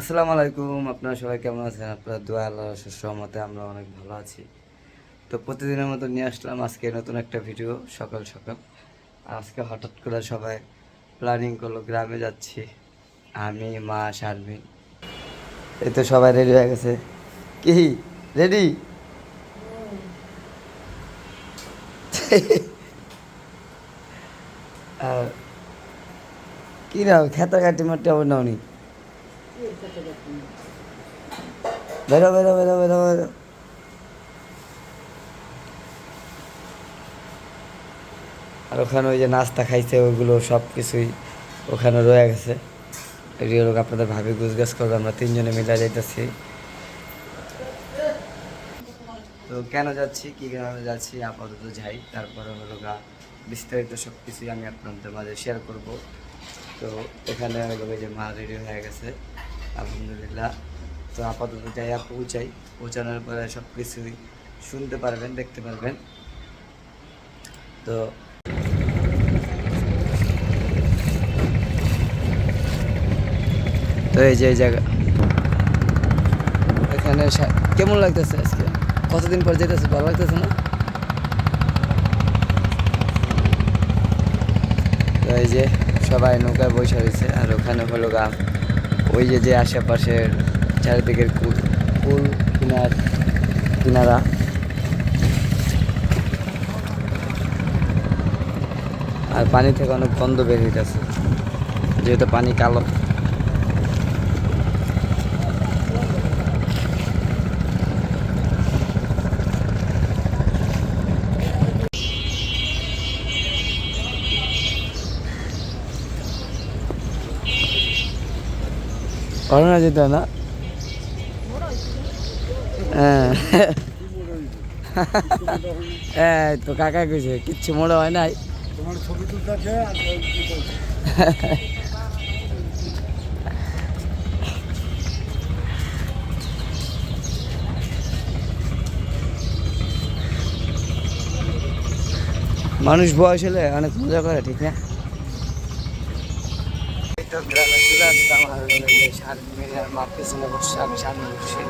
আসসালামু আলাইকুম, আপনারা সবাই কেমন আছেন? আপনারা দোয়া আল্লাহ সহমতে আমরা অনেক ভালো আছি। তো প্রতিদিনের মতো নিয়ে আসলাম আজকে নতুন একটা ভিডিও সকাল সকাল। আজকে হঠাৎ করে সবাই প্ল্যানিং করল, গ্রামে যাচ্ছি। আমি, মা, শারমিন। এই তো সবাই রেডি হয়ে গেছে। কি? রেডি কি না খেতা কাটি মাটি আবার নাও বেরো বেরো বেরো বেরো বেরো। আর ওখানে ওই যে নাস্তা খাইছে ওইগুলো সব কিছুই ওখানে রয়ে গেছে। এগুলো লোক আপনাদের ভাবি গুজগাছ করবে, আমরা তিনজনে মিলে যাইতেছি। তো কেন যাচ্ছি, কী কারণে যাচ্ছি, আপাতত যাই। তারপরে হলো গা, বিস্তারিত সব কিছুই আমি আপনাদের মাঝে শেয়ার করব। তো এখানে হলো যে মা রেডি হয়ে গেছে। আলহামদুলিল্লাহ। তো আপাতত যাইয়া পৌঁছাই। পৌঁছানোর পরে সব কিছুই শুনতে পারবেন, দেখতে পারবেন। তো তো এই যে জায়গা। এখানে কেমন লাগতেছে আজকে? কতদিন পর যেতেছে ভালো লাগতেছে না? তো এই যে সবাই নৌকায় বসে রয়েছে, আর ওখানে হলো গা ওই যে যে আশেপাশের চারিদিকের কুল কুল কিনার, কিনারা। আর পানি থেকে অনেক গন্ধ বেরিয়ে গেছে যেহেতু পানি কালো। করোনা যেত না? হ্যাঁ। তো কাকা কইছে কিচ্ছু মনে হয় নাই? মানুষ বয়স হলে অনেক মজা করে ঠিক না এই তো গ্রামে চলে আসলাম আর হলো যে শারমিন আর মা পেছনে বসছে আমি সামনে বসছি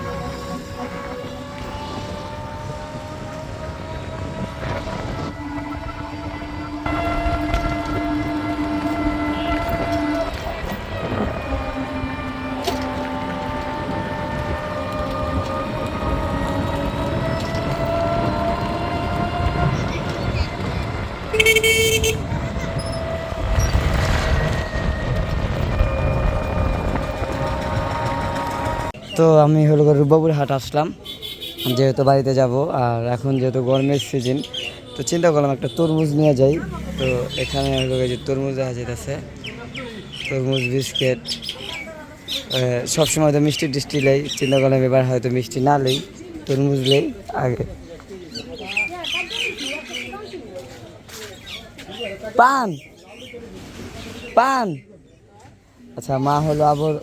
তো আমি হলো রূপবাবুর হাট আসলাম। যেহেতু বাড়িতে যাব আর এখন যেহেতু গরমের সিজন তো চিন্তা করলাম একটা তরমুজ নিয়ে যাই। তো এখানে হলো যে তরমুজ দেখা যেতেছে তরমুজ, বিস্কিট সবসময় তো মিষ্টি টিষ্টি লেই। চিন্তা করলাম এবার হয়তো মিষ্টি না লেই, তরমুজ লেই আগে। পান! পান! আচ্ছা মা হলো আবার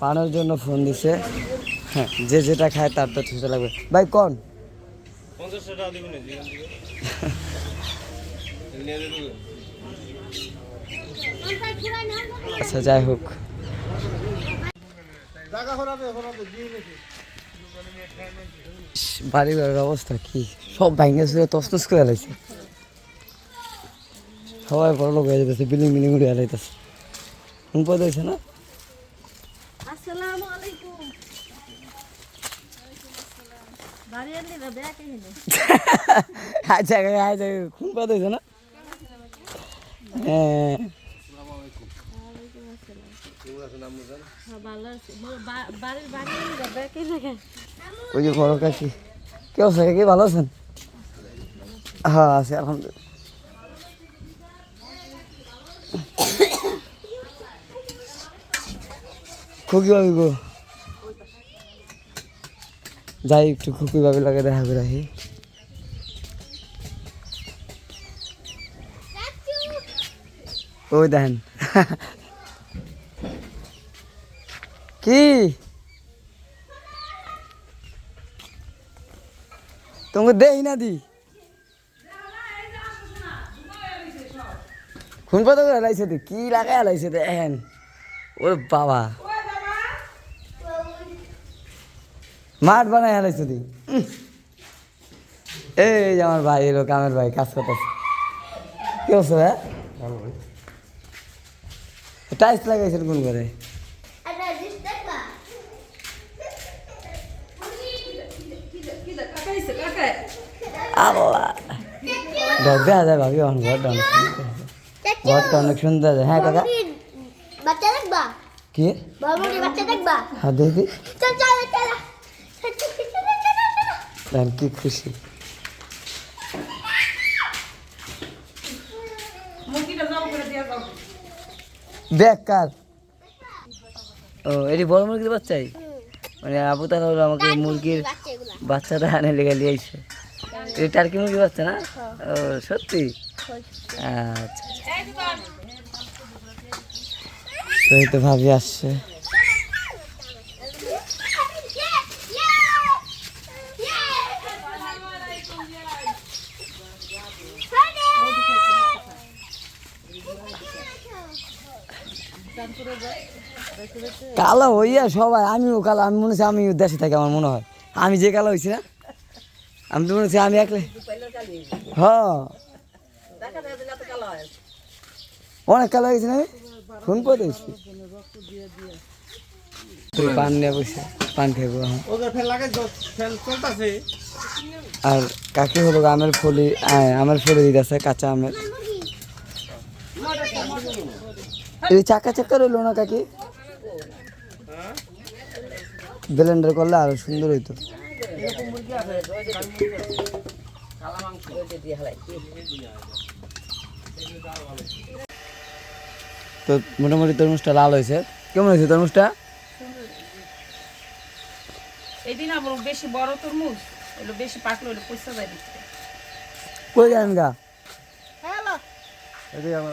পানের জন্য ফোন দিছে। হ্যাঁ। যে যেটা খায় তার তো ঠিক লাগবে। ভাই কোন? আচ্ছা যাই হোক। বাড়ি ঘরের অবস্থা কি? সব ভাঙে ছিল তসনস করে লাইছে। সবাই বড় লোক হয়ে যেতেছে বিল্ডিং বিল্ডিং উড়ে লাইতেছে। কোন পদ না আসসালামু আলাইকুম বাড়ি আনলি না ব্যাগ এনে আচ্ছা আচ্ছা ওই বড় কাকি কে আছে কাকি ভালো আছেন হ্যাঁ আছে আলহামদুলিল্লাহ খুকি ভাবি গো। যাই একটু খুকি ভাবি লাগে দেখা করে আহি ওই দেখেন। কি? তোমাকে দেই না দি? কোন পাতা করে লাইছে তুই কি লাগাই লাইছে দেখেন। ওর বাবা। মাঠ বানাই হারাইছো তুই। এই যে আমার ভাই এলো কামের ভাই কাজ করতেছে। কি অবস্থা ভাই? টাইস লাগাইছেন কোন করে আল্লাহ। দেখা যায় ভাবি এখন ঘরটা অনেক সুন্দর। ঘরটা অনেক সুন্দর। হ্যাঁ কাকা। বাচ্চা দেখবা? কি? বাচ্চা দেখবা? হ্যাঁ দেখি। দেখেন কি খুশি? দেখ কার। ও এটি বড় মুরগির বাচ্চাই? মানে আবু তারা হলো আমাকে মুরগির বাচ্চাটা আনে লেগে নিয়ে আইছে। এটা টার্কি মুরগির বাচ্চা না? ও সত্যি? আচ্ছা তো এই তো ভাবি আসছে। কালো হইয়া সবাই, আমিও কালো, আমি মনে হচ্ছে আমি দেশে থাকি, আমার মনে হয়। আমি যে কালো হয়েছি না, আমি তো মনে হচ্ছে আমি একলে হ্যাঁ অনেক কালো হয়েছে না? আমি ফোন করে দিয়েছি পান নিয়ে বসে, পান খাইবো আর কাকি হলো আমের ফলি আমের ফলি দিতেছে, কাঁচা আমের। এই চাকা চাকা রইল না কাকি? ব্লেন্ডার করলে আরও সুন্দর হইতো। তো মোটামুটি তরমুজটা লাল হয়েছে। কেমন হয়েছে তরমুজটা? এদিন আমার বেশি বড় তরমুজ এগুলো বেশি পাকলো এগুলো পয়সা যায় দিচ্ছে কই যাবেন গা? হ্যালো। এটাই আমার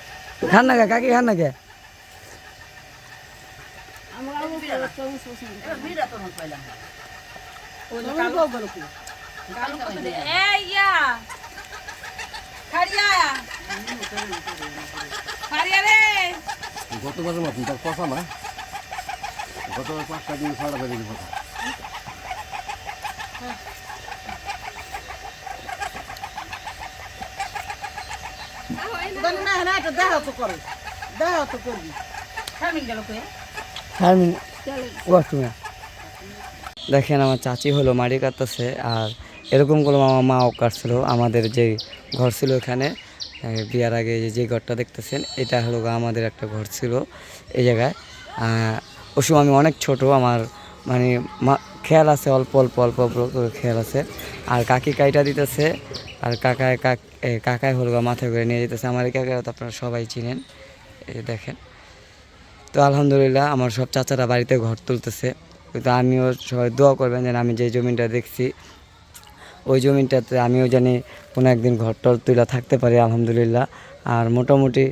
খান না কাকি খান না কে? আমরা আবার তরমুজ পছন্দ এই ইয়া খাড়িয়া খাড়িয়া রে গত বছর মতন ওয়াশরুমে দেখেন, আমার চাচি হলো, মাড়ি কাটতেছে, আর এরকম করে আমার মাও কাটছিল। আমাদের যে ঘর ছিল এখানে বিয়ার আগে যে- ঘরটা দেখতেছেন, এটা হলো আমাদের একটা ঘর ছিল এই জায়গায়। ওই সময় আমি অনেক ছোট, আমার মানে খেয়াল আছে, অল্প অল্প অল্প অল্প খেয়াল আছে। আর কাকি কাইটা দিতেছে, আর কাকায় কাক কাকায় হলো গো, মাথায় করে নিয়ে যেতেছে। আমার এই কাকা তো আপনারা সবাই চিনেন। এই দেখেন। তো আলহামদুলিল্লাহ, আমার সব চাচারা বাড়িতে ঘর তুলতেছে। কিন্তু আমিও সবাই দোয়া করবেন যেন আমি যে জমিটা দেখছি, ওই জমিটাতে আমিও জানি কোনো একদিন ঘর টর তুলে থাকতে পারি, আলহামদুলিল্লাহ। আর মোটামুটি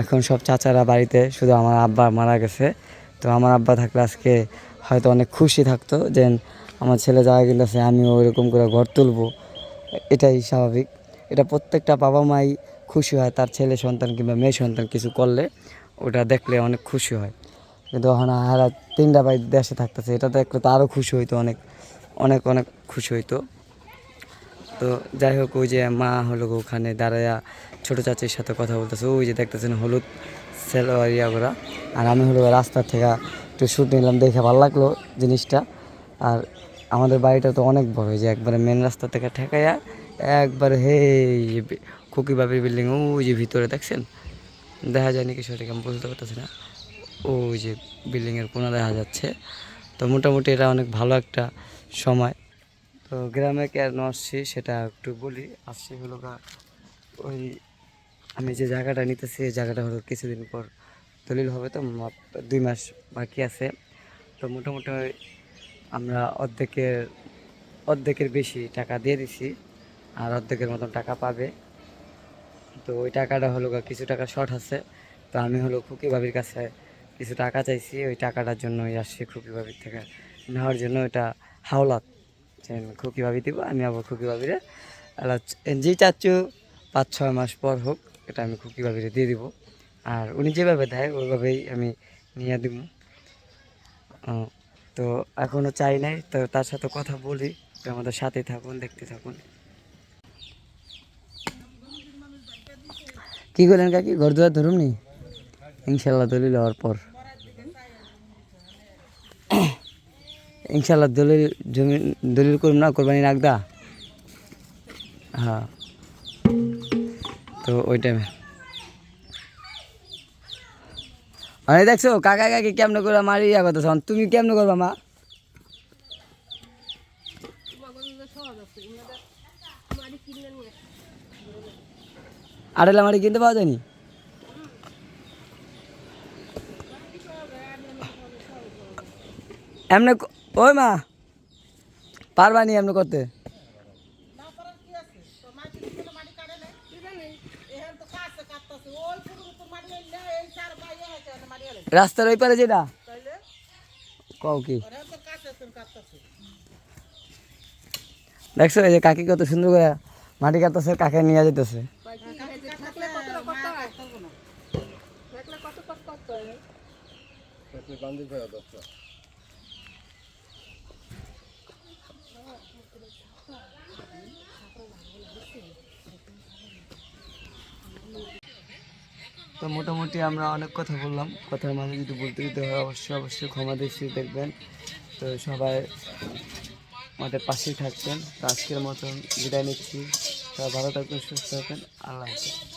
এখন সব চাচারা বাড়িতে শুধু আমার আব্বা মারা গেছে। তো আমার আব্বা থাকলে আজকে হয়তো অনেক খুশি থাকতো যে আমার ছেলে যাওয়া গেলেছে আমিও ওইরকম করে ঘর তুলবো। এটাই স্বাভাবিক। এটা প্রত্যেকটা বাবা মাই খুশি হয়, তার ছেলে সন্তান কিংবা মেয়ে সন্তান কিছু করলে ওটা দেখলে অনেক খুশি হয়। কিন্তু এখন হারা তিনটা ভাই দেশে থাকতেছে, এটা দেখলে তো আরও খুশি হইতো, অনেক অনেক অনেক খুশি হইতো। তো যাই হোক, ওই যে মা হলো ওখানে দাঁড়ায়া ছোটো চাচির সাথে কথা বলতেছে, ওই যে দেখতেছেন হলুদ সেলোয়ার ইয়াগুলা আর আমি হলো রাস্তা থেকে একটু শ্যুট নিলাম, দেখে ভালো লাগল জিনিসটা। আর আমাদের বাড়িটা তো অনেক বড় যে একবারে মেন রাস্তা থেকে ঠেকাইয়া একবারে হে খুকি বাবির বিল্ডিং ওই যে ভিতরে, দেখছেন? দেখা যায় নাকি সঠিক আমি বুঝতে পারতেছি না। ওই যে বিল্ডিংয়ের কোনা দেখা যাচ্ছে। তো মোটামুটি এটা অনেক ভালো একটা সময়। তো গ্রামে কেন আসছি সেটা একটু বলি। আসছি হলো ওই আমি যে জায়গাটা নিতেছি, এই জায়গাটা হলো কিছুদিন পর দলিল হবে তো দুই মাস বাকি আছে। তো মোটামুটি আমরা অর্ধেকের অর্ধেকের বেশি টাকা দিয়ে দিছি। আর অর্ধেকের মতন টাকা পাবে। তো ওই টাকাটা হলো কিছু টাকা শর্ট আছে। তো আমি হলো খুকি ভাবির কাছে কিছু টাকা চাইছি। ওই টাকাটার জন্য আসছি খুকি ভাবির থেকে। নেওয়ার জন্য এটা হাওলাত। খুকি ভাবি দিব, আমি আবার খুকি ভাবিরে যে চাচ্ছু পাঁচ ছয় মাস পর হোক, এটা আমি খুকি ভাবিরে দিয়ে দিব। আর উনি যেভাবে দেয়, ওইভাবেই আমি নিয়ে দিব। তো এখনও চাই নাই। তো তার সাথে কথা বলি। আমাদের সাথেই থাকুন, দেখতে থাকুন। কি করলেন কাকি? ঘর দুয়ার ধরুন নি? ইনশাল্লাহ দলিল হওয়ার পর। ইনশাল্লাহ দলিল জমি, দলিল করুন না কোরবানি রাখদা হ্যাঁ। তো ওই টাইমে অনেক দেখছ, কাকা কাকি কেমনে করে মারি ইয়া কথা তুমি কেমনে করবা, মা? আড়েলা মারি কিনতে পাওয়া যায়নি? এমনি ওই মা পারবানি এমনি করতে? রাস্তার ওই পারে যেটা? কও কি? দেখছ, এই যে কাকি কত সুন্দর করে মাটি কাটতেছে, কাকে নিয়ে যেতেছে থাকলে কতটা করতে হয় থাকলে কত কষ্ট করতে হয় দশটা তো মোটামুটি আমরা অনেক কথা বললাম। কথার মাঝে যদি বলতে দিতে হয়, অবশ্যই অবশ্যই ক্ষমা দৃষ্টি দেখবেন। তো সবাই আমাদের পাশেই থাকবেন। তো আজকের মতন বিদায় নিচ্ছি। সবাই ভালো থাকবেন, সুস্থ থাকবেন। আল্লাহ হাফিজ।